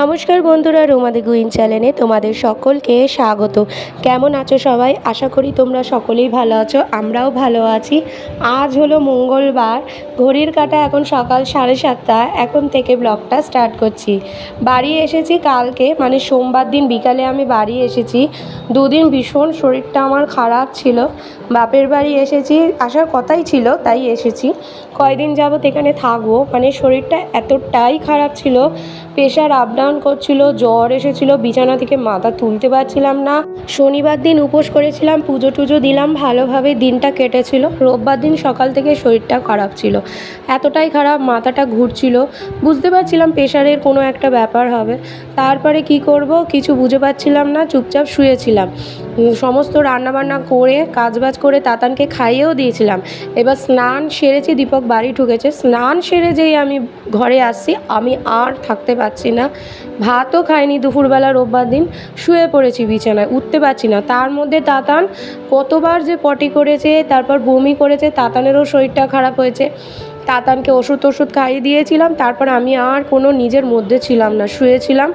নমস্কার বন্ধুরা রোমাদি গুইন চ্যানেলে তোমাদের সকলকে স্বাগত। কেমন আছো সবাই? আশা করি তোমরা সকলেই ভালো আছো, আমরাও ভালো আছি। আজ হলো মঙ্গলবার, ঘড়ির কাটা এখন সকাল সাড়ে সাতটা, এখন থেকে ব্লগটা স্টার্ট করছি। বাড়ি এসেছি কালকে মানে সোমবার দিন বিকালে আমি বাড়ি এসেছি। দুদিন ভীষণ শরীরটা আমার খারাপ ছিল বাপের বাড়ি এসেছি, আসার কথাই ছিল, তাই এসেছি। কয়দিন যাবত এখানে থাকব মানে শরীরটা এতটাই খারাপ ছিল, প্রেশার আপ ডাউন করছিল, জ্বর এসেছিল, বিছানা থেকে মাথা তুলতে পারছিলাম না। শনিবার দিন উপোস করেছিলাম, পুজো টুজো দিলাম, ভালোভাবে দিনটা কেটেছিল। রোববার দিন সকাল থেকে শরীরটা খারাপ ছিল। এতটাই খারাপ, মাথাটা ঘুরছিল। বুঝতে পারছিলাম প্রেশারের কোনো একটা ব্যাপার হবে। তারপরে কি করব, কিছু বুঝে পাচ্ছিলাম না, চুপচাপ শুয়েছিলাম। সমস্ত রান্নাবান্না করে, কাজবাজ করে তাতানকে খাইয়েও দিয়েছিলাম। এবার স্নান সেরেছি, দীপক বাড়ি ঢুকেছে। স্নান সেরে যেই আমি ঘরে আসছি আমি আর থাকতে পারছি না। ভাতও খাইনি দুপুরবেলা রোববার দিন, শুয়ে পড়েছি বিছানায়, উঠতে পারছি না। তার মধ্যে তাতান কতবার যে পটি করেছে, তারপর বমি করেছে, তাতানেরও শরীরটা খারাপ হয়েছে। তাতানকে ওষুধ ওষুধ খাইয়ে দিয়েছিলাম, তারপর আমি আর কোনো নিজের মধ্যে ছিলাম না, শুয়েছিলাম।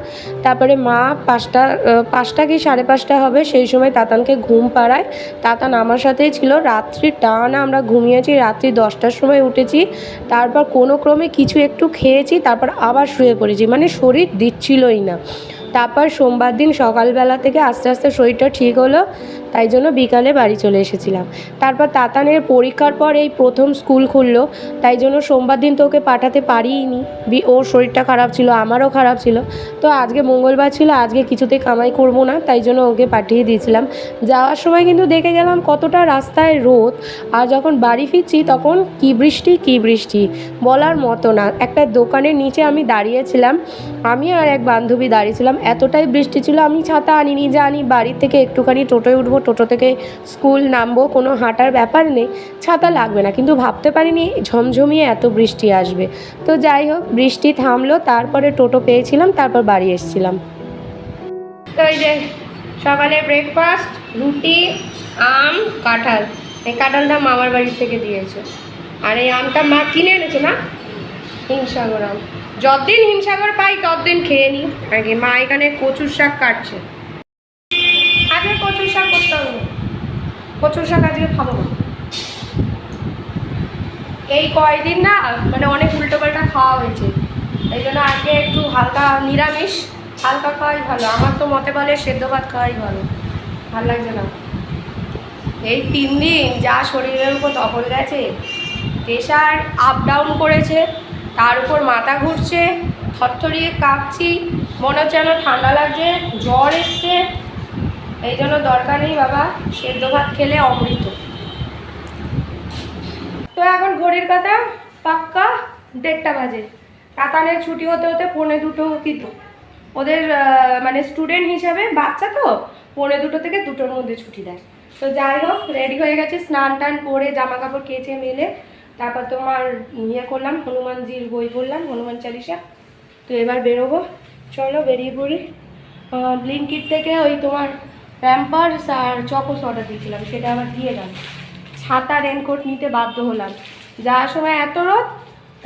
তারপরে মা পাঁচটা পাঁচটা কি সাড়ে পাঁচটা হবে, সেই সময় তাতানকে ঘুম পাড়ায়। তাতান আমার সাথেই ছিল। রাত্রি টানা আমরা ঘুমিয়েছি, রাত্রি দশটার সময় উঠেছি। তারপর কোনো ক্রমে কিছু একটু খেয়েছি, তারপর আবার শুয়ে পড়েছি। মানে শরীর দিচ্ছিলই না। তারপর সোমবার দিন সকালবেলা থেকে আস্তে আস্তে শরীরটা ঠিক হলো। তাই জন্য বিকালে বাড়ি চলে এসেছিলাম। তারপর তাতানের পরীক্ষার পর এই প্রথম স্কুল খুললো, তাই জন্য সোমবার দিন তো ওকে পাঠাতে পারিনি। ওর শরীরটা খারাপ ছিল, আমারও খারাপ ছিল। তো আজকে মঙ্গলবার ছিল, আজকে কিছুতে কামাই করব না, তাই জন্য ওকে পাঠিয়ে দিয়েছিলাম। যাওয়ার সময় কিন্তু দেখে গেলাম কতটা রাস্তায় রোদ, আর যখন বাড়ি ফিরছি তখন কি বৃষ্টি কি বৃষ্টি, বলার মতো না। একটা দোকানের নিচে আমি দাঁড়িয়েছিলাম, আমি আর এক বান্ধবী দাঁড়িয়েছিলাম, এতটাই বৃষ্টি ছিল, আমি ছাতা আনিনি, জানি বাড়ির থেকে একটুখানি টোটোয় উঠবো টোটো থেকে স্কুল নামবো, কোনো হাঁটার ব্যাপার নেই, ছাতা লাগবে না। কিন্তু ভাবতে পারিনি ঝমঝমিয়ে এত বৃষ্টি আসবে। তো যাই হোক, বৃষ্টি থামলো, তারপরে টোটো পেয়েছিলাম, তারপর বাড়ি এসেছিলাম। তো এই যে সকালে ব্রেকফাস্ট রুটি, আম, কাঁঠাল। এই কাঁঠালটা মামার বাড়ির থেকে দিয়েছে। আর এই আমটা মা কিনে এনেছে না? হিমসাগর আম। যতদিন হিমসাগর পাই, ততদিন খেয়ে নিই। আগে মা এখানে কচুর শাক কাটছে আগে কচুর শাক করতে হবে কচুর শাক আজকে খাব না। এই কয়দিন না মানে অনেক উল্টোপাল্টা খাওয়া হয়েছে। এই জন্য আজকে একটু হালকা নিরামিষ, হালকা খাওয়াই ভালো। আমার তো মতে বলে সেদ্ধ ভাত খাওয়াই ভালো। ভালো লাগছে না। এই তিন দিন যা শরীরের উপর দখল গেছে, প্রেশার আপ ডাউন করেছে, তার উপর মাথা ঘুরছে, থরথরিয়ে কাঁপছি, মনে হচ্ছে যেন ঠান্ডা লাগছে, জ্বর এসছে এই জন্য দরকার নেই বাবা সেদ্ধ ভাত খেলে অমৃত। তো এখন ঘড়ির কথা পাক্কা দেড়টা বাজে। কাতানের ছুটি হতে হতে পৌনে দুটো কিন্তু ওদের মানে স্টুডেন্ট হিসাবে বাচ্চা তো, পৌনে দুটো থেকে দুটোর মধ্যে ছুটি দেয়। তো যাই হোক রেডি হয়ে গেছে, স্নান টান করে জামা কাপড় কেচে মেলে। তারপর তোমার ইয়ে করলাম, হনুমানজির বই পড়লাম, হনুমান চালিশা। তো এবার বেরোবো। চলো বেরিয়ে পড়ি। ব্লিঙ্কিট থেকে ওই তোমার প্যাম্পার্স আর চকোস অর্ডার দিয়েছিলাম, সেটা আবার দিয়ে গেল ছাতা রেনকোট নিতে বাধ্য হলাম। যাওয়ার সময় এত রোদ,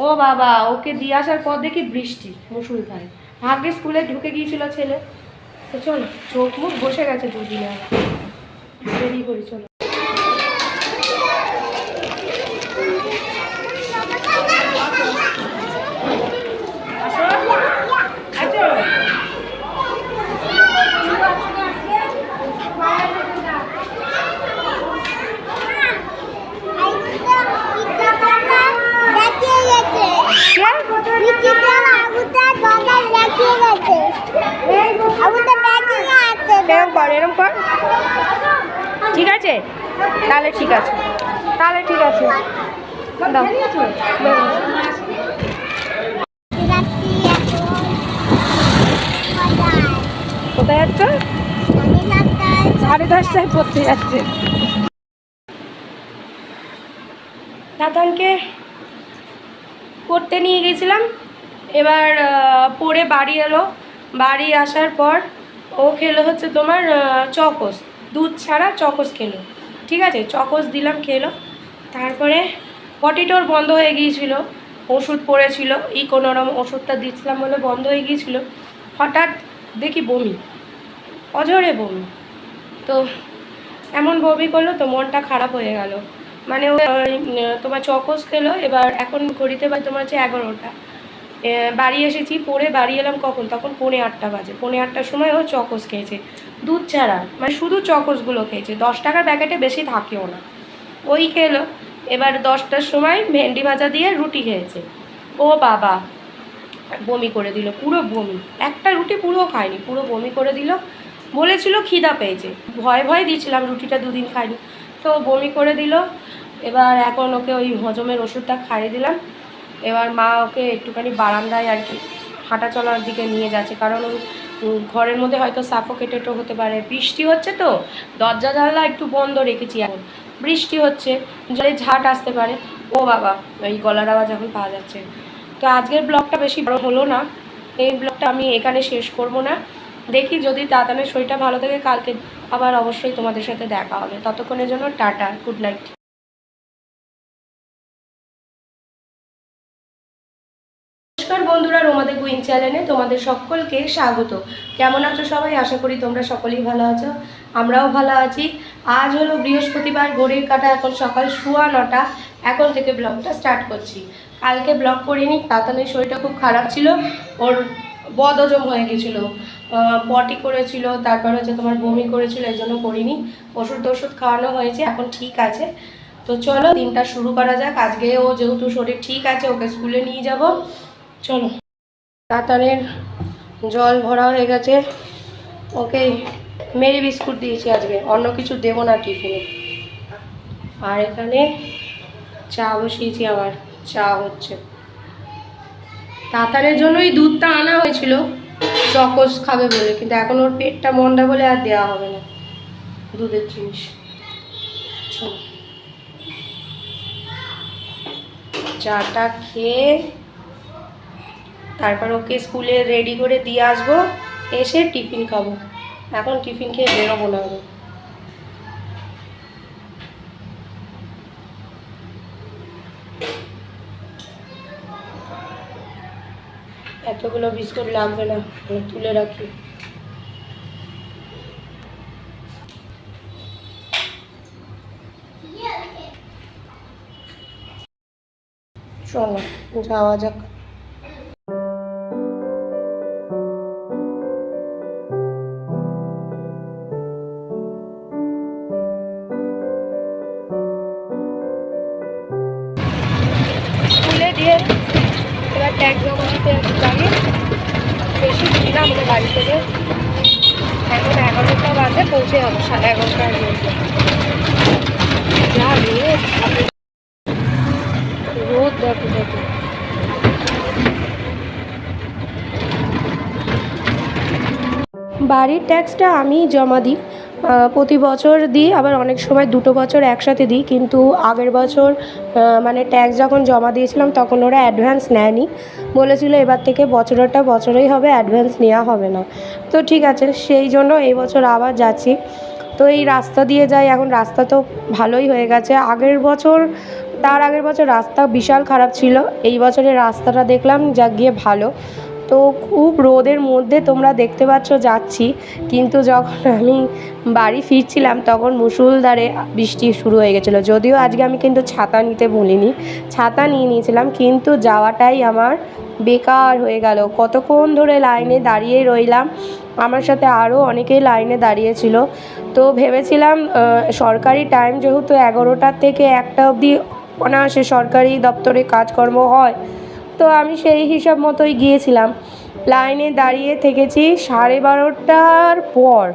ও বাবা, ওকে দিয়ে আসার পর দেখি বৃষ্টি মুসুলধারে ভাগ্যে স্কুলে ঢুকে গিয়েছিল ছেলে। তো চল, চোখ মুখ বসে গেছে দুদিনে। বেরিয়ে পড়ি চলো। এরম কর এরম কর। ঠিক আছে? তাহলে ঠিক আছে। তাহলে ঠিক আছে। কোথায় যাচ্ছ? সাড়ে দশটায় পড়তে যাচ্ছে। দাদানকে পড়তে নিয়ে গেছিলাম। এবার পড়ে বাড়ি এলো। বাড়ি আসার পর ও খেলো হচ্ছে তোমার চকোস। দুধ ছাড়া চকোস খেলো। ঠিক আছে? চকোস দিলাম খেলো। তারপরে পটিটোর বন্ধ হয়ে গিয়েছিল। ওষুধ পড়েছিল। ই কোনোরম ওষুধটা দিচ্ছিলাম বলে বন্ধ হয়ে গিয়েছিল। হঠাৎ দেখি বমি। অঝরে বমি। তো এমন বমি করল তো মনটা খারাপ হয়ে গেল। মানে ওই, তোমার চকোস খেলো। এবার এখন ঘড়িতে বাজে তোমার হচ্ছে এগারোটা। বাড়ি এসেছি পরে বাড়ি এলাম কখন? তখন পৌনে আটটা বাজে। পৌনে আটটার সময় ও চকোস খেয়েছে। দুধ ছাড়া মানে শুধু চকোসগুলো খেয়েছে। দশ টাকার প্যাকেটে বেশি থাকেও না। ওই খেলো। এবার দশটার সময় ভেন্ডি ভাজা দিয়ে রুটি খেয়েছে। ও বাবা, বমি করে দিল, পুরো বমি। একটা রুটি পুরো খায়নি, পুরো বমি করে দিল। বলেছিল খিদা পেয়েছে। ভয় ভয় দিয়েছিলাম, রুটিটা দুদিন খাইনি তো বমি করে দিল। এবার এখন ওকে ওই হজমের ওষুধটা খাইয়ে দিলাম। এবার মা ওকে একটুখানি বারান্দায় আর কি হাঁটা চলার দিকে নিয়ে যাচ্ছে। কারণ ঘরের মধ্যে হয়তো সাফোকেটেডও হতে পারে। বৃষ্টি হচ্ছে তো, দরজা জানলা একটু বন্ধ রেখেছি এখন। বৃষ্টি হচ্ছে, জলে ঝাট আসতে পারে। ও বাবা ওই গলার আওয়াজ এখন পাওয়া যাচ্ছে। তো আজকের ব্লগটা বেশি বড় হলো না। এই ব্লগটা আমি এখানে শেষ করব না। দেখি যদি তাড়াতাড়ি শরীরটা ভালো থাকে, কালকে আবার অবশ্যই তোমাদের সাথে দেখা হবে। ততক্ষণের জন্য টাটা গুড নাইট কুইন চ্যানেলে তোমাদের সকলকে স্বাগত। কেমন আছো সবাই? আশা করি তোমরা সকলেই ভালো আছো। আমরাও ভালো আছি। আজ হলো বৃহস্পতিবার, ঘড়ির কাটা, এখন সকাল সোয়া নটা। এখন থেকে ব্লগটা স্টার্ট করছি। কালকে ব্লগ করিনি, তাতানের শরীরটা খুব খারাপ ছিল। ওর বদহজম হয়ে গেছিল। পটি করেছিল, তারপর হচ্ছে তোমার বমি করেছিল, এই জন্য করিনি। ওষুধ টষুধ খাওয়ানো হয়েছে, এখন ঠিক আছে। তো চলো, দিনটা শুরু করা যাক। আজকে ও যেহেতু শরীর ঠিক আছে, ওকে স্কুলে নিয়ে যাব। চলো। তাতানের জল ভরা হয়ে গেছে। ওকে মেরি বিস্কুট দিয়েছি আজকে, অন্য কিছু দেবো না টিফিনে। আর এখানে চা বসিয়েছি আবার, চা হচ্ছে। তাতানের জন্যই দুধটা আনা হয়েছিল, চকস খাবে বলে, কিন্তু এখন ওর পেটটা মন্ডা বলে আর দেওয়া হবে না দুধের জিনিস। চাটা খেয়ে তারপর ওকে স্কুলে রেডি করে দিয়ে আসব, এসে টিফিন খাব। এখন টিফিন খেয়ে বেরোবো না আমি এতগুলো বিস্কুট লাগবে না তুলে রাখি। চলো, যাওয়া যাক। আমাদের বাড়ি থেকে। এখন এগারোটা বাজে, পৌঁছে যাব সাড়ে এগারোটার মধ্যে। যা রোদ দেখো দেখো। বাড়ির ট্যাক্সটা আমি জমা দিই। প্রতি বছর দিই, আবার অনেক সময় দুটো বছর একসাথে দিই, কিন্তু আগের বছর মানে ট্যাক্স যখন জমা দিয়েছিলাম, তখন ওরা অ্যাডভান্স নেয়নি। বলেছিল এবার থেকে বছরেরটা বছরেই হবে অ্যাডভান্স নেওয়া হবে না। তো ঠিক আছে, সেই জন্য এই বছর আবার যাচ্ছি। তো এই রাস্তা দিয়ে যাই, এখন রাস্তা তো ভালোই হয়ে গেছে। আগের বছর, তার আগের বছর রাস্তা বিশাল খারাপ ছিল। এই বছরের রাস্তাটা দেখলাম, যা গিয়ে ভালো। তো খুব রোদের মধ্যে তোমরা দেখতে পাচ্ছ যাচ্ছি। কিন্তু যখন আমি বাড়ি ফিরছিলাম, তখন মুসুলধারে বৃষ্টি শুরু হয়ে গেছিল। যদিও আজকে আমি কিন্তু ছাতা নিতে ভুলিনি। ছাতা নিয়ে নিয়েছিলাম, কিন্তু যাওয়াটাই আমার বেকার হয়ে গেল। কতক্ষণ ধরে লাইনে দাঁড়িয়ে রইলাম, আমার সাথে আরও অনেকেই লাইনে দাঁড়িয়েছিল। তো ভেবেছিলাম সরকারি টাইম যেহেতু এগারোটার থেকে একটা অবধি অনায়াসে সরকারি দপ্তরে কাজকর্ম হয় তো আমি সেই হিসাব মতোই গিয়েছিলাম। লাইনে দাঁড়িয়ে থেকেছি সাড়ে বারোটার পর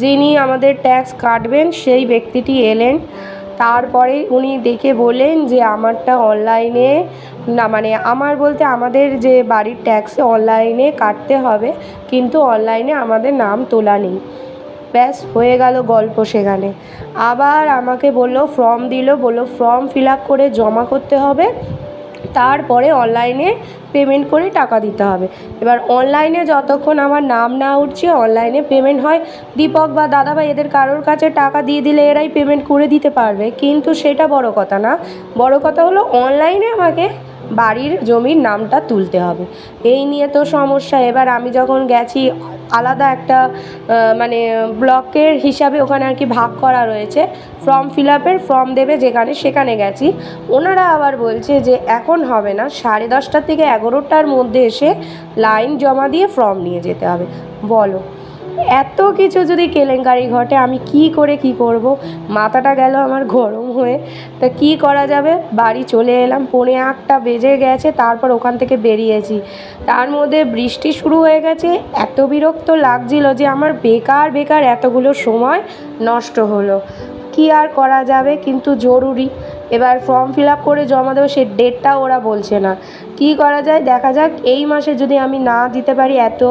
যিনি আমাদের ট্যাক্স কাটবেন, সেই ব্যক্তিটি এলেন। তারপরে উনি দেখে বললেন যে, আমারটা অনলাইনে, না মানে আমার বলতে আমাদের যে বাড়ির ট্যাক্সে অনলাইনে কাটতে হবে, কিন্তু অনলাইনে আমাদের নাম তোলা নেই। ব্যাস, হয়ে গেল গল্প সেখানে। আবার আমাকে বলল, ফর্ম দিল। বলল, ফর্ম ফিল আপ করে জমা করতে হবে। তারপরে অনলাইনে পেমেন্ট করে টাকা দিতে হবে। এবার অনলাইনে যতক্ষণ আমার নাম না উঠছে অনলাইনে পেমেন্ট হয়। দীপক বা দাদা বা এদের কারোর কাছে টাকা দিয়ে দিলে এরাই পেমেন্ট করে দিতে পারবে। কিন্তু সেটা বড় কথা না। বড় কথা হলো অনলাইনে আমাকে বাড়ির জমির নামটা তুলতে হবে। এই নিয়ে তো সমস্যা। এবার আমি যখন গেছি, আলাদা একটা মানে ব্লকের হিসাবে ওখানে আর কি ভাগ করা রয়েছে। ফর্ম ফিল আপের ফর্ম দেবে যেখানে, সেখানে গেছি। ওনারা আবার বলছে যে, এখন হবে না। সাড়ে দশটা থেকে এগারোটার মধ্যে এসে লাইন জমা দিয়ে ফর্ম নিয়ে যেতে হবে। বলো। এত কিছু যদি কেলেঙ্কারি ঘটে, আমি কি করে কি করব? মাথাটা গেল আমার গরম হয়ে। তা কি করা যাবে? বাড়ি চলে এলাম, পৌনে আটটা বেজে গেছে, তারপর ওখান থেকে বেরিয়েছি। তার মধ্যে বৃষ্টি শুরু হয়ে গেছে, এত বিরক্ত লাগছিল যে আমার বেকার বেকার এতগুলো সময় নষ্ট হলো। কি আর করা যাবে? কিন্তু জরুরি। এবার ফর্ম ফিল আপ করে জমা দেবো সেই ডেটটা ওরা বলছে না। কি করা যায়? দেখা যাক, এই মাসে যদি আমি না দিতে পারি এত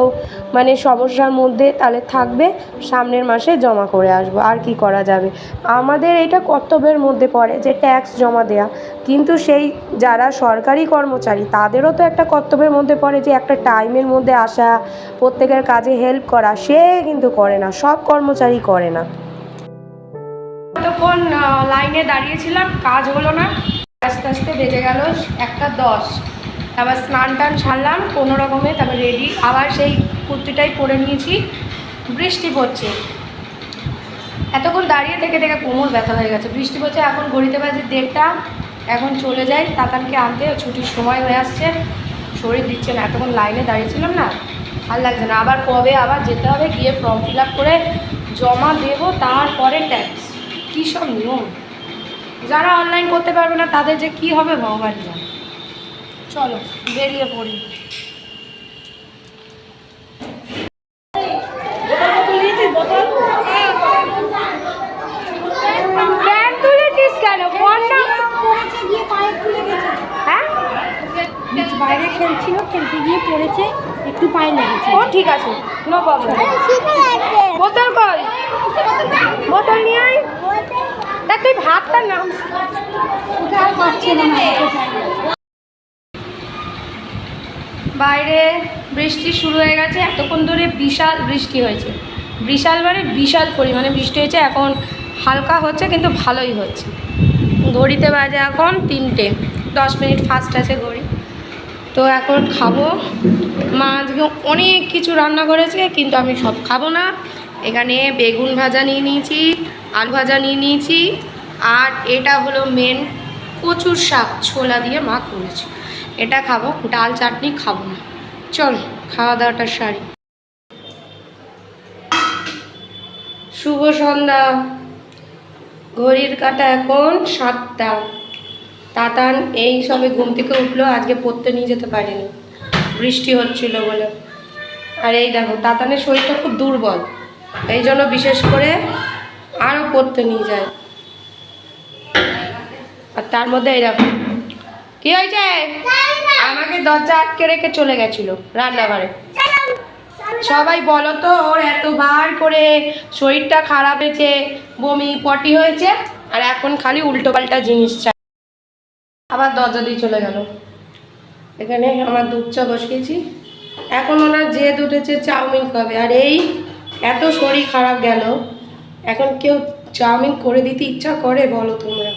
মানে সমস্যার মধ্যে, তাহলে থাকবে, সামনের মাসে জমা করে আসব। আর কি করা যাবে? আমাদের এটা কর্তব্যের মধ্যে পড়ে যে ট্যাক্স জমা দেয়া। কিন্তু সেই যারা সরকারি কর্মচারী, তাদেরও তো একটা কর্তব্যের মধ্যে পড়ে যে একটা টাইমের মধ্যে আসা, প্রত্যেকের কাজে হেল্প করা। সে কিন্তু করে না, সব কর্মচারী করে না। ততক্ষণ লাইনে দাঁড়িয়েছিলাম, কাজ হলো না। আস্তে আস্তে বেজে গেল একটা দশ। আবার স্নান টান সারলাম, কোনো রকমে তারপর রেডি আবার সেই কুর্তিটাই পরে নিয়েছি, বৃষ্টি পড়ছে। এতক্ষণ দাঁড়িয়ে থেকে থেকে কোমর ব্যথা হয়ে গেছে। বৃষ্টি পড়ছে, এখন ঘড়িতে বাজে দেড়টা। এখন চলে যাই তাতানকে আনতে ছুটির সময় হয়ে আসছে। শরীর দিচ্ছে না, এতক্ষণ লাইনে দাঁড়িয়েছিলাম না। আর লাগছে না। আবার কবে আবার যেতে হবে, গিয়ে ফর্ম ফিল করে জমা দেবো, তারপরে ট্যাক্স কী সব নিয়ম? যারা অনলাইন করতে পারবে না তাদের যে কি হবে ভগবান জানে। চলো বেরিয়ে পড়ি। হ্যাঁ? বাইরে খেলছিল খেলতে গিয়ে পড়েছে একটু পায়ে লেগেছে। ও ঠিক আছে। নো প্রবলেম বোতল কই? বোতল নিয়ে আয়। দেখ, তুই বাইরে বৃষ্টি শুরু হয়ে গেছে, এতক্ষণ ধরে বিশাল বৃষ্টি হয়েছে। বিশাল মানে বিশাল পরিমাণে বৃষ্টি হয়েছে, এখন হালকা হচ্ছে, কিন্তু ভালোই হচ্ছে। ঘড়িতে বাজে এখন তিনটে, দশ মিনিট ফাস্ট আছে ঘড়ি। তো এখন খাব। মা আজকে অনেক কিছু রান্না করেছে, কিন্তু আমি সব খাব না। এখানে বেগুন ভাজা নিয়ে নিয়েছি আলু ভাজা নিয়ে নিয়েছি। আর এটা হলো মেন কচুর শাক, ছোলা দিয়ে মা করেছে। এটা খাব, ডাল চাটনি খাব না। চল, খাওয়া দাওয়াটা সারি। শুভ সন্ধ্যা। ঘড়ির কাটা এখন সাতটা। তাতান এই সবে ঘুম থেকে উঠল, আজকে পড়তে নিয়ে যেতে পারিনি। বৃষ্টি হচ্ছিল বলে। আর এই দেখো, তাতানের শরীরটা খুব দুর্বল। এই জন্য বিশেষ করে আরও পড়তে নিয়ে যায়। আর তার মধ্যে এরকম কি হয়েছে? আমাকে দরজা আটকে রেখে চলে গেছিল রান্নাঘরে। সবাই বলো তো, ওর এতবার করে শরীরটা খারাপ হয়েছে, বমি পটি হয়েছে, আর এখন খালি উল্টো পাল্টা জিনিস চাই। আবার দরজা দিয়ে চলে গেল। এখানে আমার দুধ চা বসিয়েছি। এখন ওনার জেদ উঠেছে চাউমিন খাবে, আর এই এত শরীর খারাপ গেল। এখন কেউ চাউমিন করে দিতে ইচ্ছা করে বলো তোমরা।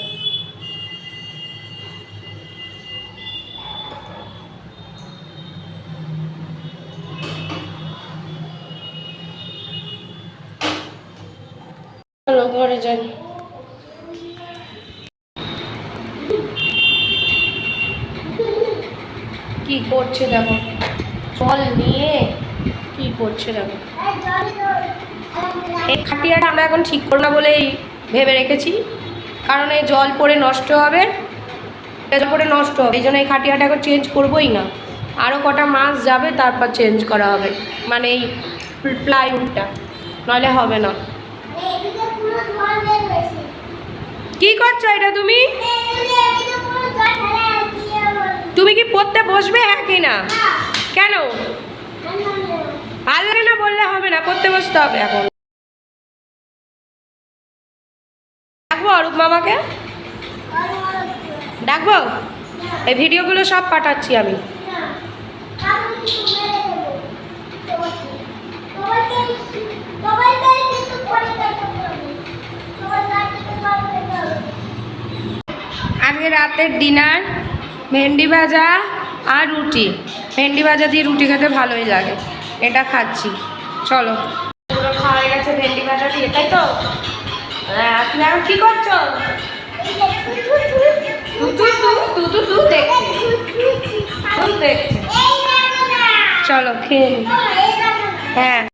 চলো ঘরে যাই। কি করছে দেখো? জল নিয়ে। কি করছে দেখো? এই খাটিয়াটা আমরা এখন ঠিক করব না বলেই ভেবে রেখেছি। কারণ এই জল পড়ে নষ্ট হবে। জল পড়ে নষ্ট হবে। এই জন্য এই খাটিয়াটা এখন চেঞ্জ করবোই না। আরও কটা মাস যাবে তারপর চেঞ্জ করা হবে। মানে এই প্লাইউডটা নাহলে হবে না। কি করছ এটা তুমি? তুমি কি পড়তে বসবে? হ্যাঁ কি না? কেন? ভালো না বললে হবে না। পড়তে বসতে হবে এখন। অরূপ মামাকে? ডাকবো? এই ভিডিওগুলো সব পাঠাচ্ছি আমি। আজকে রাতের ডিনার, ভেন্ডি ভাজা আর রুটি। ভেন্ডি ভাজা দিয়ে রুটি খেতে ভালোই লাগে। এটা খাচ্ছি। চলো। খাওয়া গেছে ভেন্ডি ভাজা দিয়ে, তাই তো? হ্যাঁ তুমি এখন কি করছ? চলো খেয়ে হ্যাঁ।